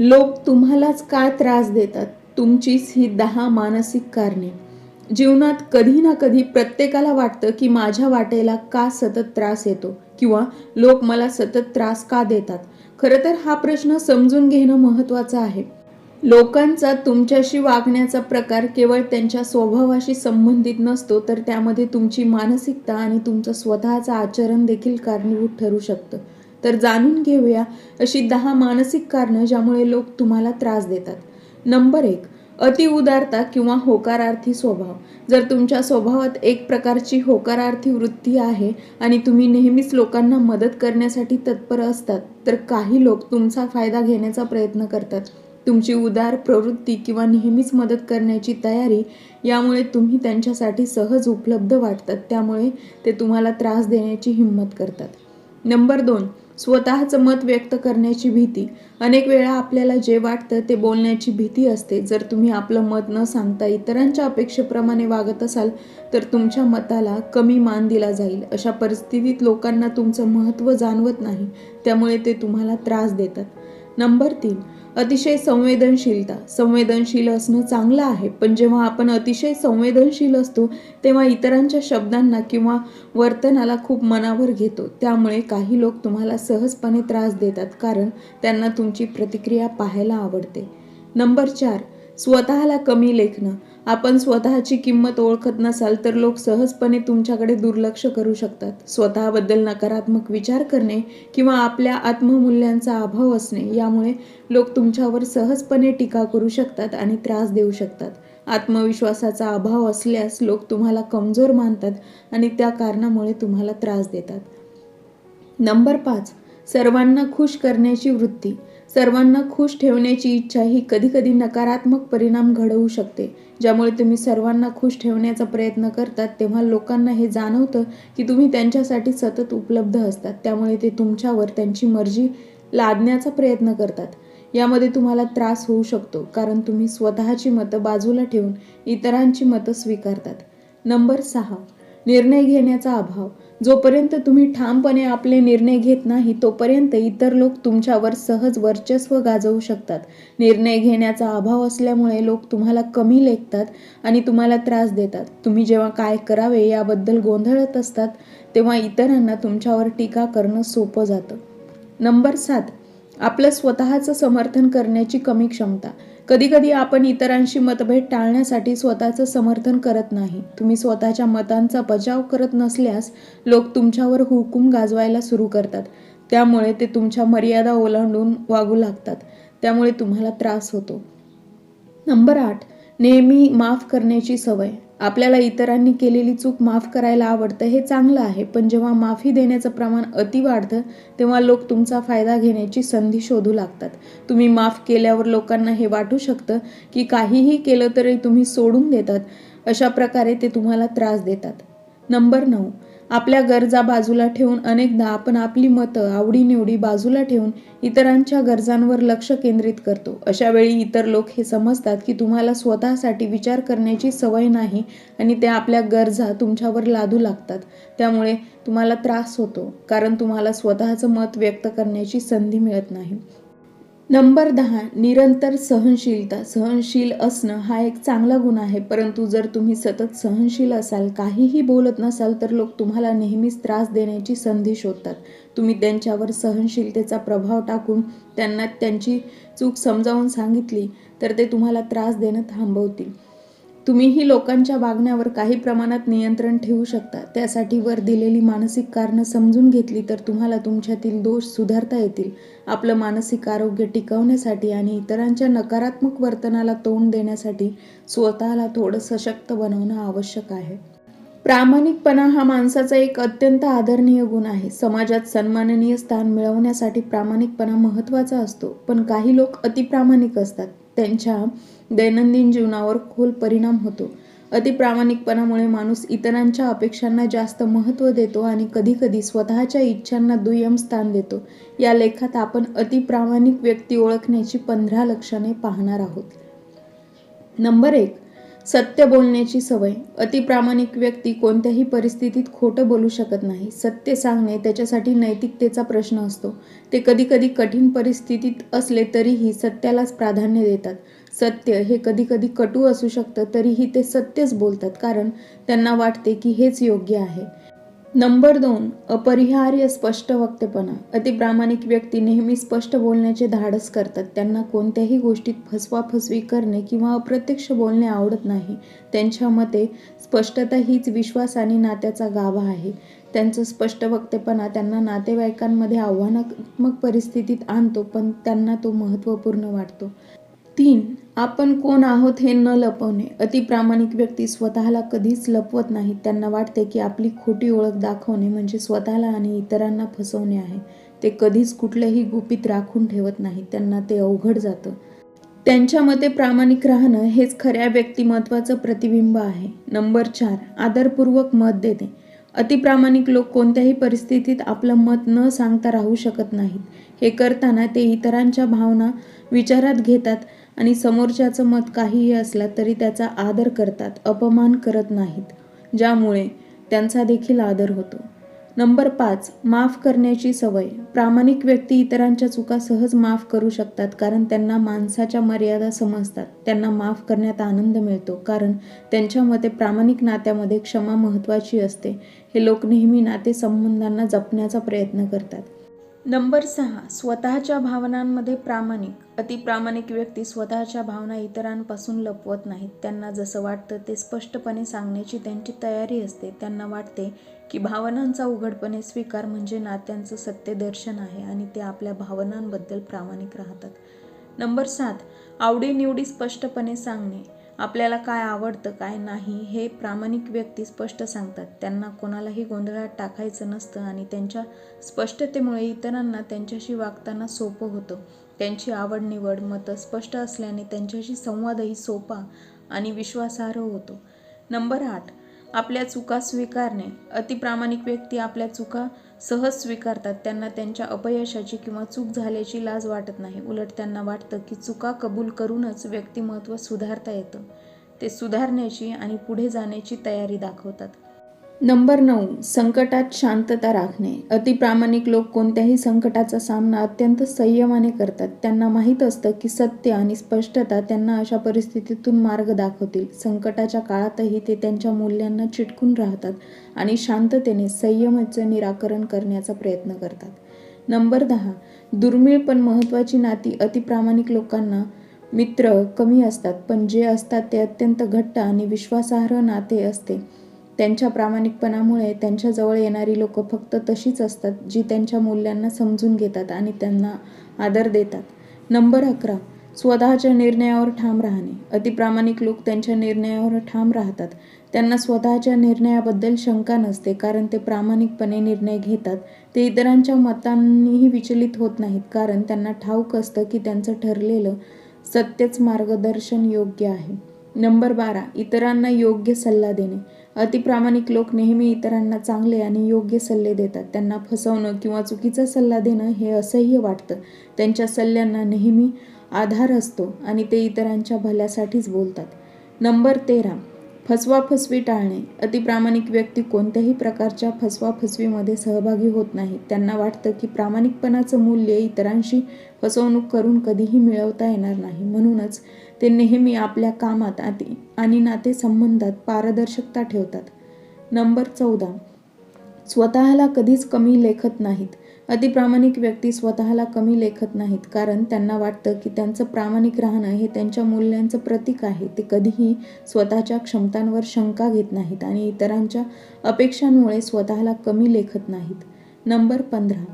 लोक तुम्हालाच का त्रास देतात? तुमचीच ही दहा मानसिक कारणे. जीवनात कधी ना कधी प्रत्येकाला वाटतं की माझ्या वाटेला का सतत त्रास येतो? किंवा लोक मला सतत त्रास का देतात? खरं तर हा प्रश्न समजून घेणं महत्त्वाचं आहे. लोकांचा तुमच्याशी वागण्याचा प्रकार केवळ त्यांच्या स्वभावाशी संबंधित नसतो तर त्यामध्ये तुमची मानसिकता आणि तुमचं स्वतःचं आचरण देखील कारणीभूत ठरू शकतं. तर जाणून घेऊया अशी दहा मानसिक कारणं ज्यामुळे लोक तुम्हाला त्रास देतात. नंबर एक अति उदारता किंवा होकारार्थी स्वभाव. जर तुमच्या स्वभावात एक प्रकारची होकारार्थी वृत्ती आहे आणि तुम्ही नेहमीच लोकांना मदत करण्यासाठी तत्पर असतात तर काही लोक तुमचा फायदा घेण्याचा प्रयत्न करतात. तुमची उदार प्रवृत्ती किंवा नेहमीच मदत करण्याची तयारी यामुळे तुम्ही त्यांच्यासाठी सहज उपलब्ध वाटतात त्यामुळे ते तुम्हाला त्रास देण्याची हिंमत करतात. नंबर दोन स्वतःचं मत व्यक्त करण्याची भीती. अनेक वेळा आपल्याला जे वाटतं ते बोलण्याची भीती असते. जर तुम्ही आपलं मत न सांगता इतरांच्या अपेक्षेप्रमाणे वागत असाल तर तुमच्या मताला कमी मान दिला जाईल. अशा परिस्थितीत लोकांना तुमचं महत्त्व जाणवत नाही. त्यामुळे ते तुम्हाला त्रास देतात. नंबर तीन अतिशय संवेदनशीलता. संवेदनशील असणं चांगलं आहे पण जेव्हा आपण अतिशय संवेदनशील असतो तेव्हा इतरांच्या शब्दांना किंवा वर्तनाला खूप मनावर घेतो. त्यामुळे काही लोक तुम्हाला सहजपणे त्रास देतात कारण त्यांना तुमची प्रतिक्रिया पाहायला आवडते. नंबर चार स्वतःला कमी लेखणं. आपण स्वतःची किंमत ओळखत नसाल तर लोक सहजपणे तुमच्याकडे दुर्लक्ष करू शकतात. स्वतःबद्दल नकारात्मक विचार करणे किंवा आपल्या आत्ममूल्यांचा अभाव असणे यामुळे लोक तुमच्यावर सहजपणे टीका करू शकतात आणि त्रास देऊ शकतात. आत्मविश्वासाचा अभाव असल्यास लोक तुम्हाला कमजोर मानतात आणि त्या कारणामुळे तुम्हाला त्रास देतात. नंबर पाच सर्वांना खुश करण्याची वृत्ती. सर्वांना खुश ठेवण्याची इच्छा ही कधीकधी नकारात्मक परिणाम घडवू शकते. ज्यामुळे तुम्ही सर्वांना खुश ठेवण्याचा प्रयत्न करतात तेव्हा लोकांना हे जाणवतं की तुम्ही त्यांच्यासाठी सतत उपलब्ध असतात. त्यामुळे ते तुमच्यावर त्यांची मर्जी लादण्याचा प्रयत्न करतात. यामध्ये तुम्हाला त्रास होऊ शकतो कारण तुम्ही स्वतःची मतं बाजूला ठेवून इतरांची मतं स्वीकारतात. नंबर सहा. निर्णय घेण्याचा अभाव. जोपर्यंत तुम्ही ठामपणे आपले निर्णय घेत नाही तोपर्यंत इतर लोक तुमच्यावर सहज वर्चस्व गाजवू शकतात. निर्णय घेण्याचा अभाव असल्यामुळे लोक तुम्हाला कमी लेखतात आणि तुम्हाला त्रास देतात. तुम्ही जेव्हा काय करावे याबद्दल गोंधळत असतात तेव्हा इतरांना तुमच्यावर टीका करणं सोपं जातं. नंबर सात. आपलं स्वतःचं समर्थन करण्याची कमी क्षमता. कधीकधी आपण इतरांशी मतभेद टाळण्यासाठी स्वतःचं समर्थन करत नाही. तुम्ही स्वतःच्या मतांचा बचाव करत नसल्यास लोक तुमच्यावर हुकूम गाजवायला सुरू करतात. त्यामुळे ते तुमच्या मर्यादा ओलांडून वागू लागतात. त्यामुळे तुम्हाला त्रास होतो. नंबर आठ. नेहमी माफ करण्याची सवय. आपल्याला इतरांनी केलेली चूक माफ करायला आवडतं हे चांगलं आहे. पण जेव्हा माफी देण्याचं प्रमाण अति वाढतं तेव्हा लोक तुमचा फायदा घेण्याची संधी शोधू लागतात. तुम्ही माफ केल्यावर लोकांना हे वाटू शकतं की काहीही केलं तरी तुम्ही सोडून देतात अशा प्रकारे ते तुम्हाला त्रास देतात. नंबर नऊ. आपल्या गरजा बाजूला ठेवून अनेकदा आपण आपली मतं आवडीनिवडी बाजूला ठेवून इतरांच्या गरजांवर लक्ष केंद्रित करतो. अशा वेळी इतर लोक हे समजतात की तुम्हाला स्वतःसाठी विचार करण्याची सवय नाही आणि ते आपल्या गरजा तुमच्यावर लादू लागतात. त्यामुळे तुम्हाला त्रास होतो कारण तुम्हाला स्वतःचं मत व्यक्त करण्याची संधी मिळत नाही. नंबर दहा निरंतर सहनशीलता. सहनशील असणं हा एक चांगला गुण आहे परंतु जर तुम्ही सतत सहनशील असाल काहीही बोलत नसाल तर लोक तुम्हाला नेहमीच त्रास देण्याची संधी शोधतात. तुम्ही त्यांच्यावर सहनशीलतेचा प्रभाव टाकून त्यांना त्यांची चूक समजावून सांगितली तर ते तुम्हाला त्रास देणं थांबवतील. तुम्हीही लोकांच्या वागण्यावर काही प्रमाणात नियंत्रण ठेवू शकता. त्यासाठी वर दिलेली मानसिक कारणं समजून घेतली तर तुम्हाला तुमच्यातील दोष सुधारता येतील. आपलं मानसिक आरोग्य टिकवण्यासाठी आणि इतरांच्या नकारात्मक वर्तनाला तोंड देण्यासाठी स्वतःला थोडं सशक्त बनवणं आवश्यक आहे. प्रामाणिकपणा हा माणसाचा एक अत्यंत आदरणीय गुण आहे. समाजात सन्माननीय स्थान मिळवण्यासाठी प्रामाणिकपणा महत्त्वाचा असतो. पण काही लोक अतिप्रामाणिक असतात. त्यांच्या दैनंदिन जीवनावर खोल परिणाम होतो. अतिप्रामाणिकपणामुळे माणूस इतरांच्या अपेक्षांना जास्त महत्त्व देतो आणि कधीकधी स्वतःच्या इच्छांना दुय्यम स्थान देतो. या लेखात आपण अतिप्रामाणिक व्यक्ती ओळखण्याची पंधरा लक्षणे पाहणार आहोत. नंबर एक सत्य बोलण्याची सवय. अतिप्रामाणिक व्यक्ती कोणत्याही परिस्थितीत खोटं बोलू शकत नाही. सत्य सांगणे त्याच्यासाठी नैतिकतेचा प्रश्न असतो. ते कधीकधी कठीण परिस्थितीत असले तरीही सत्यालाच प्राधान्य देतात. सत्य हे कधी कधी कटू असू शकतं तरीही ते सत्यच बोलतात कारण त्यांना वाटते की हेच योग्य आहे. नंबर दोन अपरिहार्य स्पष्ट वक्तेपणा अतिप्रामाणिक व्यक्ती नेहमी स्पष्ट बोलण्याचे धाडस करतात. त्यांना कोणत्याही गोष्टीत फसवाफसवी करणे किंवा अप्रत्यक्ष बोलणे आवडत नाही. त्यांच्या मते स्पष्टता हीच विश्वास आणि नात्याचा गाभा आहे. त्यांचं स्पष्ट वक्तेपणा त्यांना नातेवाईकांमध्ये आव्हानात्मक परिस्थितीत आणतो पण त्यांना तो महत्त्वपूर्ण वाटतो. तीन आपण कोण आहोत हे न लपवणे. अतिप्रामाणिक व्यक्ती स्वतःला कधीच लपवत नाही. त्यांना वाटते की आपली खोटी ओळख दाखवणे म्हणजे स्वतःला आणि इतरांना फसवणे आहे. ते कधीच कुठलंही गुपित राखून ठेवत नाही. त्यांना ते अवघड जातं. त्यांच्या मते प्रामाणिक राहणं हेच खऱ्या व्यक्तिमत्वाचं प्रतिबिंब आहे. नंबर चार आदरपूर्वक मत देते अतिप्रामाणिक लोक कोणत्याही परिस्थितीत आपलं मत न सांगता राहू शकत नाहीत. हे करताना ते इतरांच्या भावना विचारात घेतात. आणि समोरच्याचं मत काहीही असला तरी त्याचा आदर करतात अपमान करत नाहीत ज्यामुळे त्यांचा देखील आदर होतो. नंबर पाच माफ करण्याची सवय. प्रामाणिक व्यक्ती इतरांच्या चुका सहज माफ करू शकतात कारण त्यांना माणसाच्या मर्यादा समजतात. त्यांना माफ करण्यात आनंद मिळतो कारण त्यांच्या मते प्रामाणिक नात्यामध्ये क्षमा महत्त्वाची असते. हे लोक नेहमी नातेसंबंधांना जपण्याचा प्रयत्न करतात. नंबर सहा स्वतःच्या भावनांमध्ये प्रामाणिक. अतिप्रामाणिक व्यक्ती स्वतःच्या भावना इतरांपासून लपवत नाहीत. त्यांना जसं वाटतं ते स्पष्टपणे सांगण्याची त्यांची तयारी असते. त्यांना वाटते की भावनांचा उघडपणे स्वीकार म्हणजे नात्यांचं सत्यदर्शन आहे आणि ते आपल्या भावनांबद्दल प्रामाणिक राहतात. नंबर सात आवडीनिवडी स्पष्टपणे सांगणे. आपल्याला काय आवडतं काय नाही हे प्रामाणिक व्यक्ती स्पष्ट सांगतात. त्यांना कोणालाही गोंधळात टाकायचं नसतं आणि त्यांच्या स्पष्टतेमुळे इतरांना त्यांच्याशी वागताना सोपं होतं. त्यांची आवड निवड मतं स्पष्ट असल्याने त्यांच्याशी संवादही सोपा आणि विश्वासार्ह होतो. नंबर आठ. आपल्या चुका स्वीकारणे. अतिप्रामाणिक व्यक्ती आपल्या चुका सहज स्वीकारतात. त्यांना त्यांच्या अपयशाची किंवा चूक झाल्याची लाज वाटत नाही. उलट त्यांना वाटतं की चुका कबूल करूनच व्यक्तिमत्व सुधारता येतं. ते सुधारण्याची आणि पुढे जाण्याची तयारी दाखवतात. नंबर नऊ संकटात शांतता राखणे. अतिप्रामाणिक लोक कोणत्याही संकटाचा सामना अत्यंत संयमाने करतात. त्यांना माहीत असतं की सत्य आणि स्पष्टता त्यांना अशा परिस्थितीतून मार्ग दाखवतील. संकटाच्या काळातही ते त्यांच्या मूल्यांना चिटकून राहतात आणि शांततेने संयमाचं निराकरण करण्याचा प्रयत्न करतात. नंबर दहा दुर्मिळ पण महत्त्वाची नाती अतिप्रामाणिक लोकांना मित्र कमी असतात पण जे असतात ते अत्यंत घट्ट आणि विश्वासार्ह नाते असते. त्यांच्या प्रामाणिकपणामुळे त्यांच्याजवळ येणारी लोक फक्त तशीच असतात जी त्यांच्या मूल्यांना समजून घेतात आणि त्यांना आदर देतात. नंबर अकरा. स्वतःच्या निर्णयावर ठाम राहणे. अतिप्रामाणिक लोक त्यांच्या निर्णयावर ठाम राहतात. त्यांना स्वतःच्या निर्णयाबद्दल शंका नसते कारण ते प्रामाणिकपणे निर्णय घेतात. ते इतरांच्या मतांनीही विचलित होत नाहीत कारण त्यांना ठाऊक असतं की त्यांचं ठरलेलं सत्यच मार्गदर्शन योग्य आहे. नंबर बारा इतरांना योग्य सल्ला देणे. अतिप्रामाणिक लोक नेहमी इतरांना चांगले आणि योग्य सल्ले देतात. त्यांना फसवणं किंवा चुकीचा सल्ला देणं हे असह्य वाटतं. त्यांच्या सल्ल्यांना नेहमी आधार असतो आणि ते इतरांच्या भल्यासाठीच बोलतात. नंबर तेरा फसवाफसवी टाळणे. अतिप्रामाणिक व्यक्ती कोणत्याही प्रकारच्या फसवाफसवीमध्ये सहभागी होत नाही. त्यांना वाटतं की प्रामाणिकपणाचं मूल्य इतरांशी फसवणूक करून कधीही मिळवता येणार नाही. म्हणूनच ते नेहमी आपल्या कामात आती आणि नातेसंबंधात पारदर्शकता ठेवतात. नंबर चौदा. स्वतःला कधीच कमी लेखत नाहीत. अतिप्रामाणिक व्यक्ती स्वतःला कमी लेखत नाहीत कारण त्यांना वाटतं की त्यांचं प्रामाणिक राहणं हे त्यांच्या मूल्यांचं प्रतीक आहे. ते कधीही स्वतःच्या क्षमतांवर शंका घेत नाहीत आणि इतरांच्या अपेक्षांमुळे स्वतःला कमी लेखत नाहीत. नंबर पंधरा.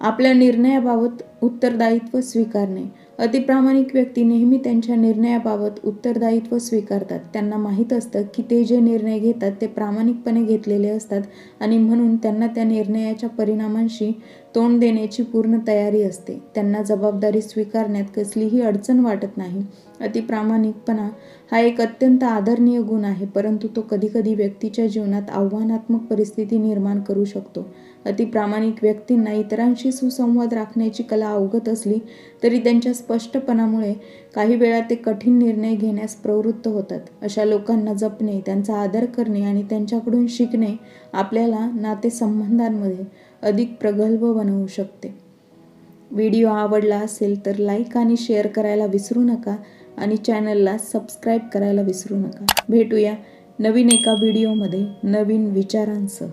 आपल्या निर्णयाबाबत उत्तरदायित्व स्वीकारणे. अतिप्रामाणिक व्यक्ती नेहमी त्यांच्या निर्णयाबाबत उत्तरदायित्व स्वीकारतात. त्यांना माहीत असतं की ते जे निर्णय घेतात ते प्रामाणिकपणे घेतलेले असतात आणि म्हणून त्यांना त्या निर्णयाच्या परिणामांशी तोंड देण्याची पूर्ण तयारी असते. त्यांना जबाबदारी स्वीकारण्यात कसलीही अडचण वाटत नाही. अतिप्रामाणिकपणा हा एक अत्यंत आदरणीय गुण आहे परंतु तो कधीकधी व्यक्तीच्या जीवनात आव्हानात्मक परिस्थिती निर्माण करू शकतो. अतिप्रामाणिक व्यक्तींना इतरांशी सुसंवाद राखण्याची कला अवगत असली तरी त्यांच्या स्पष्टपणामुळे काही वेळा ते कठीण निर्णय घेण्यास प्रवृत्त होतात. अशा लोकांना जपणे त्यांचा आदर करणे आणि त्यांच्याकडून शिकणे आपल्याला नातेसंबंधांमध्ये अधिक प्रगल्भ बनवू शकते. व्हिडिओ आवडला असेल तर लाईक आणि शेअर करायला विसरू नका आणि चॅनलला सबस्क्राईब करायला विसरू नका. भेटूया नवीन एका व्हिडिओमध्ये नवीन विचारांसह.